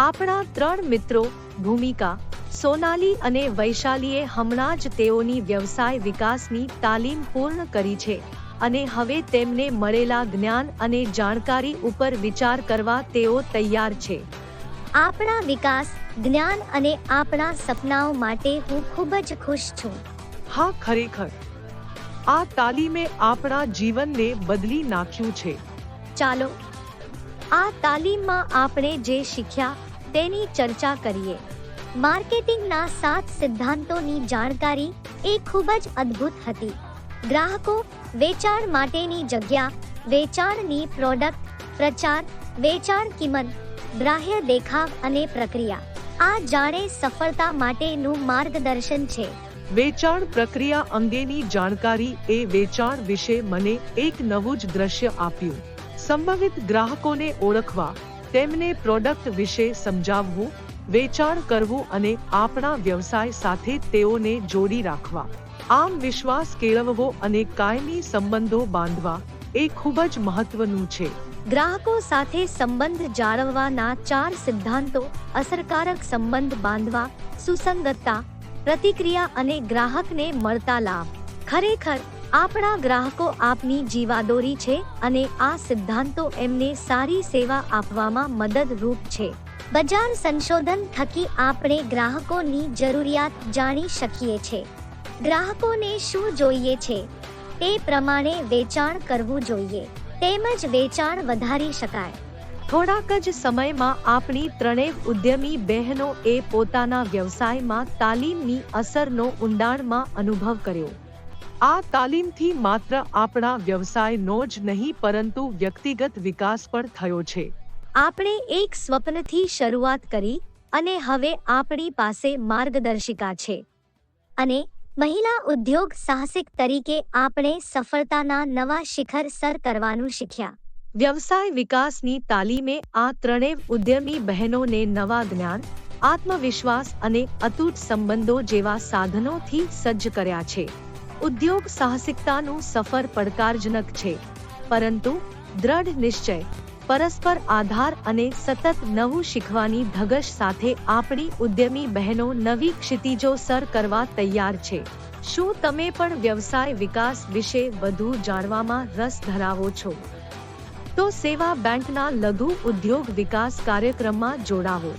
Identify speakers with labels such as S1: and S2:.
S1: આપણા ત્રણ મિત્રો ભૂમિકા સોનાલી અને વૈશાલીએ હમણાં જ તેઓની વ્યવસાય વિકાસની તાલીમ પૂર્ણ કરી છે અને હવે તેમને મળેલા જ્ઞાન અને જાણકારી ઉપર વિચાર કરવા તેઓ તૈયાર છે.
S2: આપણા વિકાસ જ્ઞાન અને આપણા સપનાઓ માટે હું ખૂબ જ ખુશ છું.
S3: હા ખરેખર. આ તાલીમે આપણા જીવનને બદલી નાખ્યું છે.
S2: ચાલો આ તાલીમમાં આપણે જે શીખ્યા તેની ચર્ચા કરીએ. માર્કેટિંગના સાત સિદ્ધાંતોની જાણકારી એ ખૂબ જ અદ્ભુત હતી. ગ્રાહકો વેચાણ માટેની જગ્યા, વેચાણની પ્રોડક્ટ, પ્રચાર, વેચાણ કિંમત, ગ્રાહ્ય દેખાવ અને પ્રક્રિયા, આ જાણે સફળતા માટેનું માર્ગદર્શન છે.
S3: વેચાણ પ્રક્રિયા અંગેની જાણકારી એ વેચાણ વિશે મને એક નવું જ દ્રશ્ય આપ્યું. સંભવિત ગ્રાહકોને ઓળખવા, તેમને પ્રોડક્ટ વિશે સમજાવવું, વેચાણ કરવું અને આપણા વ્યવસાય સાથે તેઓને જોડી રાખવા. આમ વિશ્વાસ કેળવવો અને કાયમી સંબંધો બાંધવા એ ખૂબ જ મહત્વનું છે.
S2: ગ્રાહકો સાથે સંબંધ જાળવવાના ચાર સિદ્ધાંતો, અસરકારક સંબંધ બાંધવા, સુસંગતતા, પ્રતિક્રિયા અને ગ્રાહકને મળતા લાભ. ખરેખર આપણા ગ્રાહકો આપની જીવાદોરી છે અને આ સિદ્ધાંતો એમને સારી સેવા આપવામાં મદદરૂપ છે. બજાર સંશોધન થકી આપણે ગ્રાહકોની જરૂરિયાત જાણી શકીએ છે. ગ્રાહકોને શું જોઈએ છે? તે પ્રમાણે વેચાણ કરવું જોઈએ. તેમજ વેચાણ વધારી શકાય.
S1: થોડાક જ સમયમાં આપણી ત્રણેય ઉદ્યમી બહેનો એ પોતાના વ્યવસાયમાં તાલીમની અસરનો ઊંડાણમાં અનુભવ કર્યો.
S3: આ તાલીમથી માત્ર આપણા વ્યવસાયનો જ નહીં પરંતુ વ્યક્તિગત વિકાસ પણ થયો છે.
S2: આપણે એક સ્વપ્નથી શરૂઆત કરી અને હવે આપણી પાસે માર્ગદર્શિકા છે. અને મહિલા ઉદ્યોગ સાહસિક તરીકે આપણે સફળતાના નવા શિખર સર કરવાનું શીખ્યા.
S1: વ્યવસાય વિકાસની તાલીમે આ ત્રણેય ઉદ્યમી બહેનોને નવા જ્ઞાન આત્મવિશ્વાસ અને અતૂટ સંબંધો જેવા સાધનોથી સજ્જ કર્યા છે. ઉદ્યોગ સાહસિકતાનું સફર પડકારજનક છે. પરંતુ દ્રઢ નિશ્ચય, પરસ્પર આધાર અને સતત નવું શીખવાની ધગશ સાથે આપણી ઉદ્યમી બહેનો નવી ક્ષિતિજો સર કરવા તૈયાર છે. શું તમે પણ વ્યવસાય વિકાસ વિશે વધુ જાણવામાં રસ ધરાવો છો? તો સેવા બેંકના લઘુ ઉદ્યોગ વિકાસ કાર્યક્રમમાં જોડાવો.